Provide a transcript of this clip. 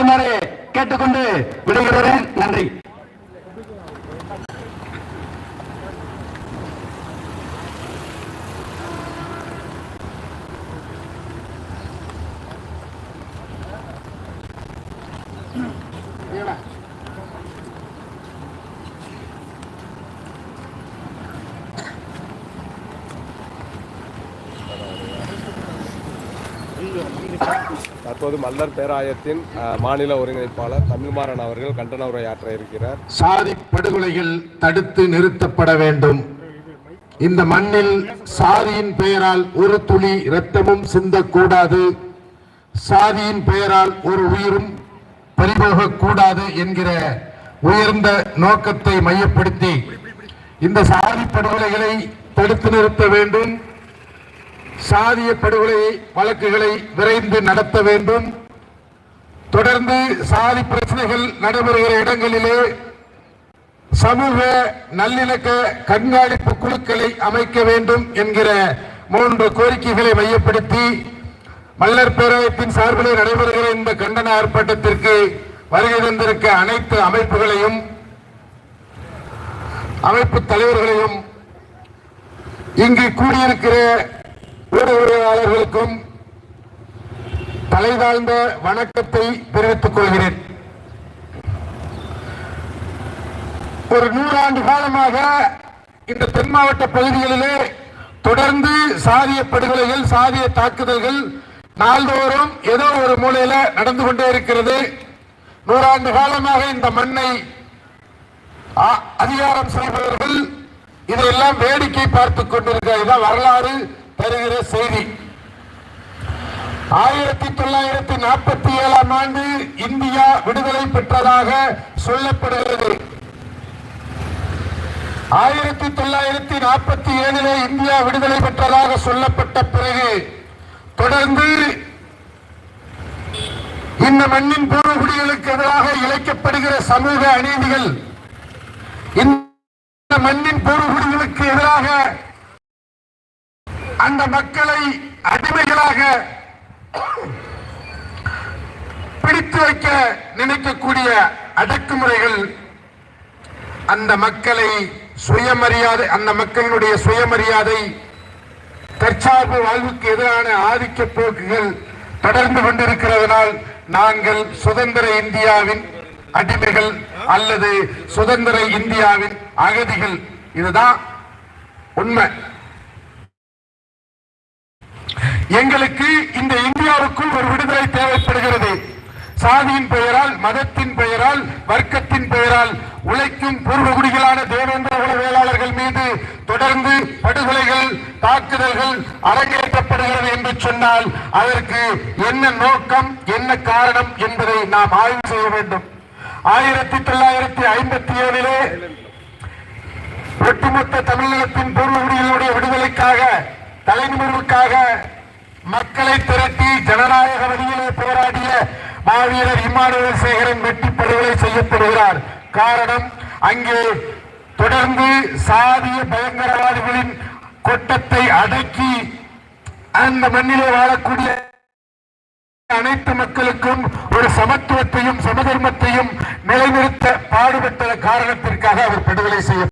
வேண்டுமாறு கேட்டுக்கொண்டு விடைபெறுகிறேன். நன்றி. தற்போது மல்லர் பேராயத்தின் மாநில ஒருங்கிணைப்பாளர் தமிழ்மாறன் அவர்கள் கண்டன உரையாற்ற இருக்கிறார். சாதி படுகொலைகள் தடுத்து நிறுத்தப்பட வேண்டும். இந்த மண்ணில் சாதியின் பெயரால் ஒரு துளி இரத்தமும் சிந்தக்கூடாது. சாதியின் பெயரால் ஒரு உயிரும் பறிபோகக்கூடாது என்கிற உயர்ந்த நோக்கத்தை மையப்படுத்தி இந்த சாதி படுகொலைகளை தடுத்து நிறுத்த வேண்டும். சாதிய படுகொலை வழக்குகளை விரைந்து நடத்த வேண்டும். தொடர்ந்து சாதி பிரச்சனைகள் நடைபெறுகிற இடங்களிலே சமூக நல்லிணக்க கண்காணிப்பு குழுக்களை அமைக்க வேண்டும் என்கிற மூன்று கோரிக்கைகளை மையப்படுத்தி மல்லர் பேராயத்தின் சார்பில் நடைபெறுகிற இந்த கண்டன ஆர்ப்பாட்டத்திற்கு வருகை தந்திருக்க அனைத்து அமைப்புகளையும் அமைப்பு தலைவர்களையும் இங்கு கூடியிருக்கிற ஊடகவியலாளர்களுக்கும் தலைதாழ்ந்த வணக்கத்தை தெரிவித்துக் கொள்கிறேன். ஒரு நூறாண்டு காலமாக இந்த தென் மாவட்ட பகுதிகளிலே தொடர்ந்து சாதிய படுகொலைகள் சாதிய தாக்குதல்கள் நாள்தோறும் ஏதோ ஒரு மூலையில நடந்து கொண்டே இருக்கிறது. நூறாண்டு காலமாக இந்த மண்ணை அதிகாரம் செய்பவர்கள் இதையெல்லாம் வேடிக்கை பார்த்துக் கொண்டிருக்கிறார் இதான் வரலாறு. தருகிற செய்தி. ஆயிரத்தி தொள்ளாயிரத்தி நாற்பத்தி ஏழாம் ஆண்டு இந்தியா விடுதலை பெற்றதாக சொல்லப்படுகிறது. ஆயிரத்தி தொள்ளாயிரத்தி நாற்பத்தி ஏழிலே இந்தியா விடுதலை பெற்றதாக சொல்லப்பட்ட பிறகு தொடர்ந்து இந்த மண்ணின் பூர்வகுடிகளுக்கு எதிராக இழைக்கப்படுகிற சமூக அநீதிகள் இந்த மண்ணின் பூர்வகுடிகளுக்கு எதிராக அந்த மக்களை அடிமைகளாக பிடித்து வைக்க நினைக்கக்கூடிய அடக்குமுறைகள் அந்த மக்களை சுயமரியாதை அந்த மக்களினுடைய சுயமரியாதை தற்சார்பு வாழ்வுக்கு எதிரான ஆதிக்க போக்குகள் தொடர்ந்து கொண்டிருக்கிறதனால் நாங்கள் சுதந்திர இந்தியாவின் அடிமைகள் அல்லது சுதந்திர இந்தியாவின் அகதிகள். இதுதான் உண்மை. எங்களுக்கு இந்த இந்தியாவுக்குள் ஒரு விடுதலை தேவைப்படுகிறது. சாதியின் பெயரால் மதத்தின் பெயரால் வர்க்கத்தின் பெயரால் உழைக்கும் பூர்வகுடிகளான தேவேந்திர உளவியலாளர்கள் மீது தொடர்ந்து படுகொலைகள் தாக்குதல்கள் அரங்கேற்றப்படுகிறது என்று சொன்னால் அதற்கு என்ன நோக்கம் என்ன காரணம் என்பதை நாம் ஆய்வு செய்ய வேண்டும். ஆயிரத்தி தொள்ளாயிரத்தி ஐம்பத்தி ஏழிலே ஒட்டுமொத்த தமிழக ஜனநாயக வழியிலே போராடிய மாவீரர் இம்மானுவேல் சேகரன் வெட்டி படுகொலை செய்யப்படுகிறார். காரணம் அங்கே தொடர்ந்து சாதிய பயங்கரவாதிகளின் கொட்டத்தை அடக்கி அந்த மண்ணிலே வாழக்கூடிய அனைத்து மக்களுக்கும் ஒரு சமத்துவத்தையும் சமதர்மத்தையும் நிலைநிறுத்த பாடுபட்ட காரணத்திற்காக அவர் படுகொலை செய்ய